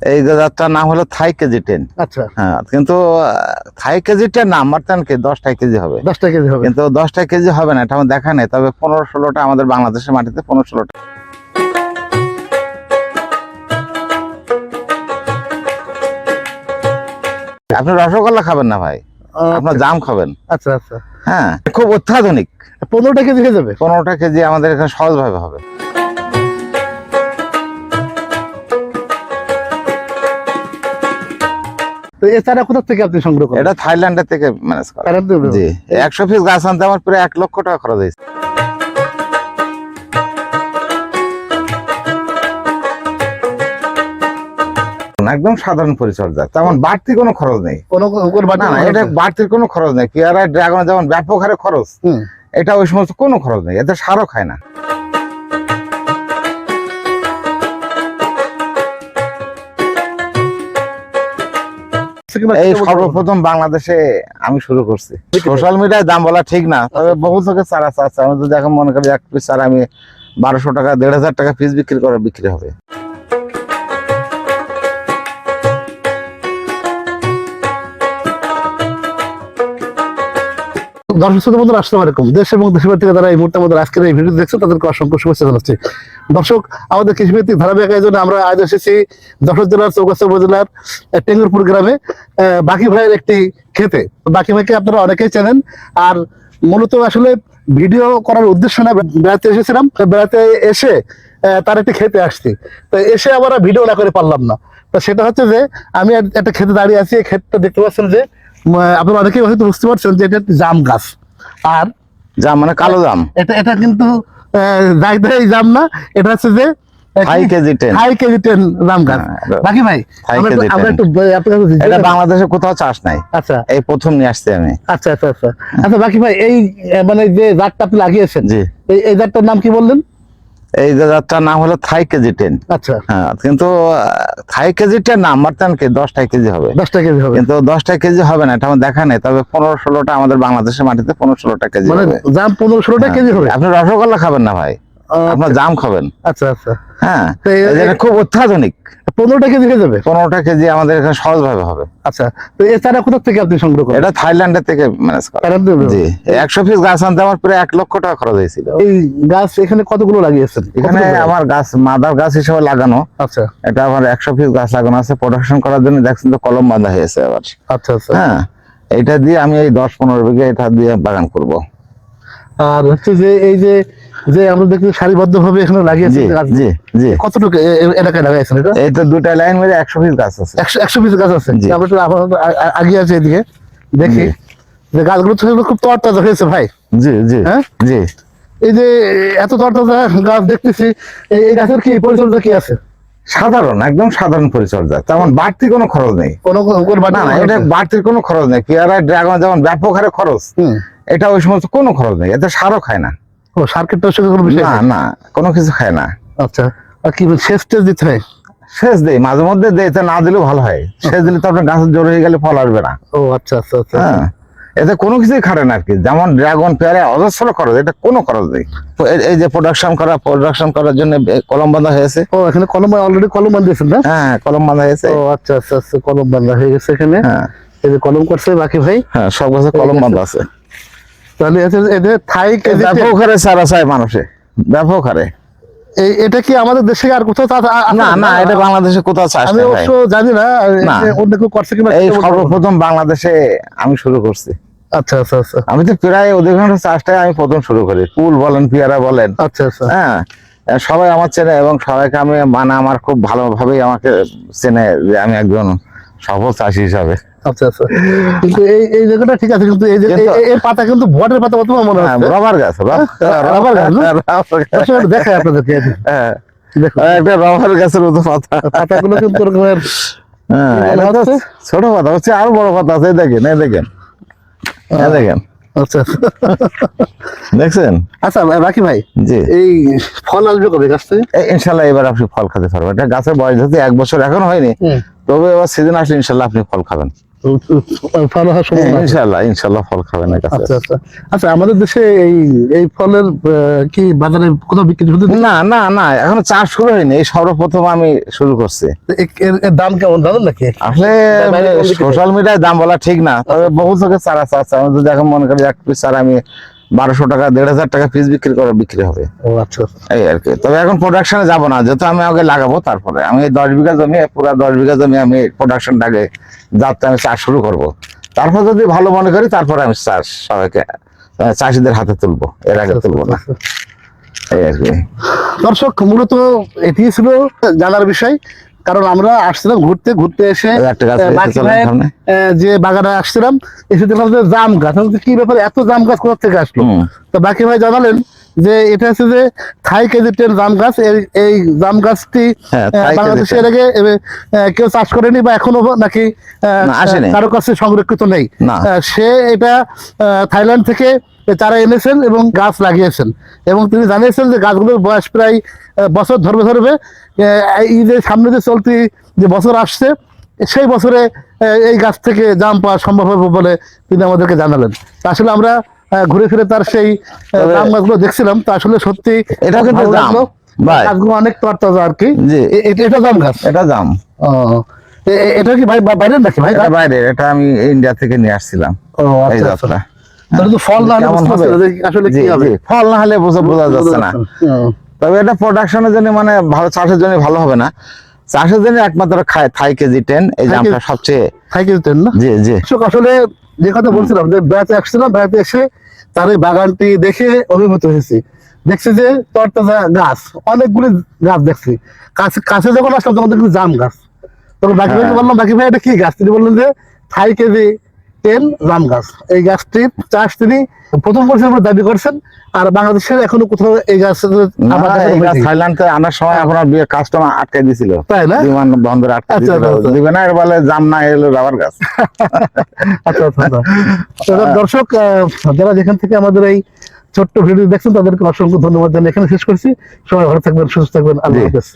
এই জাতটার নাম হলো থাই কেজি টেন আচ্ছা। হ্যাঁ কিন্তু থাই কেজি টেন নাম্বার টেন কি দশটাই কেজি হবে। দশটা কেজি হবে। কিন্তু দশটা কেজি হবে না এটা আমার দেখা নেই। তবে পনেরো ষোলোটা আমাদের বাংলাদেশের মাটিতে পনেরো ষোলোটা। আপনি রসগোল্লা খাবেন না ভাই? আপনার জাম খাবেন? আচ্ছা আচ্ছা। হ্যাঁ। খুব অত্যাধুনিক। পনেরোটা কেজি হয়ে যাবে? পনেরোটা কেজি আমাদের এখানে সহজভাবে হবে। তো এছাড়া কোথা থেকে আপনি সংগ্রহ করেন? এটা থাইল্যান্ডের থেকে ম্যানেজ করা। জি। একশো পিস গাছ আনতে আমার প্রায় এক লক্ষ টাকা খরচ হয়েছে। একদম সাধারণ পরিচর্যা তেমন বাড়তি কোনো খরচ নেই। না এটা বাড়তির কোনো খরচ নেই। পেয়ারা ড্রাগনে যেমন ব্যাপক হারে খরচ এটা ওই সমস্ত কোনো খরচ নেই। এতে সারও খায় না। এই সর্বপ্রথম বাংলাদেশে আমি শুরু করছি। সোশ্যাল মিডিয়ায় দাম বলা ঠিক না তবে বহু থেকে চারা চাচ্ছে আমি যদি এখন মনে করি এক পিস চারা আমি বারোশো টাকা দেড় হাজার টাকা পিস বিক্রি করে বিক্রি হবে। দর্শক শ্রোতা বন্ধুরা আসসালামু আলাইকুম। দেশ এবং দেশের থেকে যারা এই মুহূর্তে আমাদের আজকের এই ভিডিও দেখছে তাদেরকে অসংখ্য শুভেচ্ছা জানাচ্ছি। দর্শক আমাদের কৃষিভিত্তিক ধারাবাহিক আয়োজনে আমরা আজ এসেছি যশোর জেলার চৌগাছা উপজেলার টেঙ্গুরপুর গ্রামে বাকি ভাইয়ের একটি খেতে। বাকি ভাইকে আপনারা অনেকেই চেনেন। আর মূলত আসলে ভিডিও করার উদ্দেশ্য না বেড়াতে এসেছিলাম। বেড়াতে এসে তার একটি খেতে আসছি। তো এসে আবার ভিডিও না করে পারলাম না। তো সেটা হচ্ছে যে আমি একটা খেতে দাঁড়িয়ে আছি। এই ক্ষেতটা দেখতে পাচ্ছেন যে আপনারা অনেকেই হয়তো বুঝতে পারছেন যে এটা একটি জাম গাছ। আর জাম মানে কালো জাম। এটা এটা কিন্তু জায়গায় জাম না। এটা হচ্ছে যে হ্যাঁ, এটা- বাকি ভাই হাই আমরা একটু- কেজি আমরা 10 একটু ব- আপনার কাছে জিজ্ঞেস এটা করি। বাংলাদেশে কোথাও চাষ নাই। আচ্ছা। এই প্রথম নিয়ে আসছি আমি। আচ্ছা আচ্ছা আচ্ছা। আচ্ছা বাকি ভাই এই মানে যে জাতটা আপনি লাগিয়েছেন এই জাতটার নাম কি বললেন? এই জাতটার নাম হলো থাই কেজি টেন। আচ্ছা। হ্যাঁ কিন্তু থাই কেজি টেন না আমার টেন কি দশটা কেজি হবে। দশটা কেজি হবে। কিন্তু দশটা কেজি হবে না এটা আমার দেখা নেই তবে পনেরো ষোলোটা আমাদের বাংলাদেশের মাটিতে পনেরো ষোলোটা কেজি মানে হবে। পনেরো ষোলোটা হ্যাঁ। কেজি হবে? আপনি রসগোল্লা খাবেন না ভাই? আপনার জাম খাবেন। আচ্ছা আচ্ছা। হ্যাঁ এটা খুব অত্যাধুনিক। পনেরোটা কেজি হয়ে যাবে? পনেরোটা কেজি আমাদের এখানে সহজভাবে হবে। আচ্ছা তো এছাড়া কোথা থেকে আপনি সংগ্রহ করেন? এটা থাইল্যান্ডের থেকে ম্যানেজ করা। কারণ তো- জি একশো পিস গাছ আনতে আমার প্রায় এক লক্ষ টাকা খরচ হয়েছিল। এই গাছ এখানে কতগুলো লাগিয়েছেন? এখানে আমার গাছ মাদার গাছ হিসেবে লাগানো। আচ্ছা। এটা আমার একশো পিস গাছ লাগানো আছে। প্রোডাকশন করার জন্য দেখছেন তো কলম বাঁধা হয়েছে আবার। আচ্ছা আচ্ছা। হ্যাঁ এটা দিয়ে আমি এই দশ পনেরো বিঘা এটা দিয়ে বাগান করব। আর হচ্ছে যে এই যে যে আমরা দেখছি সারিবদ্ধ ভাবে এখানে লাগিয়েছেন জি গাছ। জি জি। কতটুকু এলাকায় লাগাইছেন এটা? এই তো দুটা লাইন মেরে একশো পিস গাছ আছে। একশো একশো পিস গাছ আছে। আমরা একটু আপাতত আ- আ- আগিয়ে আছে এদিকে। দেখি। যে গাছগুলো তো খুব তরতাজা হয়েছে ভাই। জি জি। হ্যাঁ? জি। এই যে এত তরতাজা গাছ দেখতেছি এই গাছের কি পরিচর্যা কি আছে? সাধারণ একদম সাধারণ পরিচর্যা। তেমন বাড়তি কোনো খরচ নেই। কোনো না না এটা বাড়তির কোনো খরচ নেই। পেয়ারা ড্রাগন যেমন ব্যাপক হারে খরচ এটা ওই সমস্ত কোনো খরচ নেই। এতে সারও খায় না। ও সার্কিটের সঙ্গে কোনো বিষয় না? না কোনো কিছু খায় না। আচ্ছা আর কি শেষ টেস্ট দিতে হয়? শেষ দেই মাঝে মধ্যে দেই এতে না দিলেও ভালো হয়। শেষ দিলে তো আপনার গাছের জোর হয়ে গেলে ফল আসবে না। ও আচ্ছা আচ্ছা আচ্ছা। হ্যাঁ এতে কোনো কিছুই খাটে না আর কি। যেমন ড্রাগন পেয়ারা অজস্র খরচ এটা কোনো খরচ নেই। এই- যে প্রোডাকশন করা প্রোডাকশন করার জন্য কলম বাঁধা হয়েছে। ও এখানে কলম অলরেডি কলম বান্ধিয়েছেন না? হ্যাঁ কলম বাঁধা হয়েছে। ও আচ্ছা আচ্ছা আচ্ছা কলম বান্ধা হয়ে গেছে এখানে। হ্যাঁ। এই যে কলম করছে বাকি ভাই? হ্যাঁ সব গাছে কলম বাঁধা আছে। তাহলে এদের থাই ব্যাপক হারে চারা চায় মানুষে। ব্যাপক হারে। এটা কি আমাদের দেশে আর কোথাও না না এটা বাংলাদেশে কোথাও চাষ আমি অবশ্য জানি না। অন্য কেউ করছে কিনা এই। সর্বপ্রথম বাংলাদেশে আমি শুরু করছি। আচ্ছা আচ্ছা আচ্ছা। আমি তো প্রায় অধিকাংশ চাষটাই আমি প্রথম শুরু করি। কুল বলেন পেয়ারা বলেন। আচ্ছা আচ্ছা। হ্যাঁ সবাই আমার চেনে এবং সবাইকে আমি মানে আমার খুব ভালোভাবেই আমাকে চেনে যে আমি একজন সফল চাষি হিসাবে। আচ্ছা আচ্ছা। কিন্তু এই এই জায়গাটা ঠিক আছে কিন্তু এই পাতা কিন্তু পাতা মনে হ্যাঁ, হচ্ছে? রবার গাছ রবার গাছ, আপনাদেরকে হ্যাঁ, একটা রবার গাছের মতো পাতা। পাতাগুলো কিন্তু ওরকমের হ্যাঁ, হচ্ছে? ছোট পাতা হচ্ছে আরও বড় পাতা আছে দেখেন এই দেখেন। দেখেন। আচ্ছা আচ্ছা। দেখছেন? আচ্ছা বাকি ভাই জি। এই ফল আসবে কবে গাছ থেকে ইনশাল্লাহ এবার আপনি ফল খেতে পারবেন। এটা গাছের বয়স যেহেতু এক বছর এখন হয়নি। তবে এবার সিজন আসলে ইনশাল্লাহ আপনি ফল খাবেন। ফল হওয়ার সম্ভাবনা আছে। ইনশাল্লাহ ইনশাল্লাহ ফল খাবেন আচ্ছা আচ্ছা। আচ্ছা আমাদের দেশে এই এই ফলের কি বাজারে কোথাও বিক্রি হতে না না না এখনও চাষ শুরু হয়নি এই সর্বপ্রথম আমি শুরু করছি। এর দাম কেমন জানেন নাকি? আসলে? সোশ্যাল মিডিয়ায় দাম বলা ঠিক না তবে বহু চোখে চারা চাচ্ছে আমি যদি এখন মনে করি এক পিস চারা আমি বারোশো টাকা দেড় হাজার টাকা পিস বিক্রি করে বিক্রি হবে। আচ্ছা। এই আর কি। তবে এখন প্রোডাকশনে যাব না যেহেতু আমি আগে লাগাবো তারপরে। আমি দশ বিঘা জমি পুরো দশ বিঘা জমি আমি প্রোডাকশনটা আগে যাতে আমি চাষ শুরু করব। তারপর যদি ভালো মনে করি তারপরে আমি চাষ সবাইকে চাষিদের হাতে তুলবো। এর আগে তুলবো না। এই আর কি। দর্শক মূলত এটি ছিল জানার বিষয়। কারণ আমরা আসছিলাম ঘুরতে ঘুরতে এসে যে বাগানে আসছিলাম এসে দেখলাম যে জাম গাছ। কি ব্যাপারে? এত জাম গাছ কোথা থেকে আসলো? তো বাকি ভাই জানালেন যে এটা হচ্ছে যে থাই কেজি টেন জাম গাছ। এই- জাম গাছটি হ্যাঁ, আহ, থাই বাংলাদেশে কেজি এর আগে কেউ চাষ করেনি বা এখনও নাকি। কারও কাছে সংরক্ষিত নেই। সে এটা থাইল্যান্ড থেকে চারা এনেছেন এবং গাছ লাগিয়েছেন। এবং তিনি জানিয়েছেন যে গাছগুলোর বয়স প্রায় বছর ধরবে ধরবে এই যে সামনে যে চলতি যে বছর আসছে সেই বছরে এই গাছ থেকে জাম পাওয়া সম্ভব হবে বলে তিনি আমাদেরকে জানালেন। আসলে আমরা ঘুরে ফিরে তার সেই জাম গাছগুলো দেখছিলাম। তা আসলে সত্যি এটা কিন্তু জাম, গাছগুলো অনেক তরতাজা আর কি। এটা জাম গাছ? এটা দাম ও এটা কি ভাই বা- বাইরের নাকি ভাই? বাইরে এটা আমি ইন্ডিয়া থেকে নিয়ে আসছিলাম। ও আচ্ছা ফল না হলে কেমন বুঝতে হবে? পারছি না যে আসলে কি হবে? ফল না হলে বোঝা যাচ্ছে না। তবে এটা প্রোডাকশনের জন্য মানে ভালো চাষের জন্য ভালো হবে না। চাষের জন্য একমাত্র খায় থাই কেজি টেন এই থাই জামটা কেজি- সবচেয়ে খাই কিনতেন না? জি জি। আসলে যে কথা বলছিলাম যে বেড়াতে আসছিলাম বেড়াতে এসে তার এই বাগানটি দেখে অভিভূত হয়েছি। দেখছি যে তরতাজা গাছ অনেকগুলি গাছ দেখছি। কাছে কাছে যখন আসলাম তখন দেখছি জাম গাছ। তখন বাকি ভাইকে হ্যাঁ। বললাম বাকি ভাই এটা কি গাছ? তিনি বললেন যে থাই কেজি টেন জাম গাছ। এই গাছটির চাষ তিনি প্রথম বছর পর দাবি করছেন আর বাংলাদেশের এখনও কোথাও এই গাছ থাইল্যান্ডে আনার সময় আপনার বিয়ে কাস্টমার আটকে দিছিল তাই না? বিমান বন্দরে আটকে আচ্ছা, দিছিল আচ্ছা। দিবে না এর বলে জাম না এলো রাবার গাছ। আচ্ছা আচ্ছা আচ্ছা। দর্শক যারা যেখান থেকে আমাদের এই ছোট্ট ভিডিও দেখছেন তাদেরকে অসংখ্য ধন্যবাদ জানিয়ে এখানে শেষ করছি। সবাই ভালো থাকবেন সুস্থ থাকবেন। আল্লাহ হাফেজ।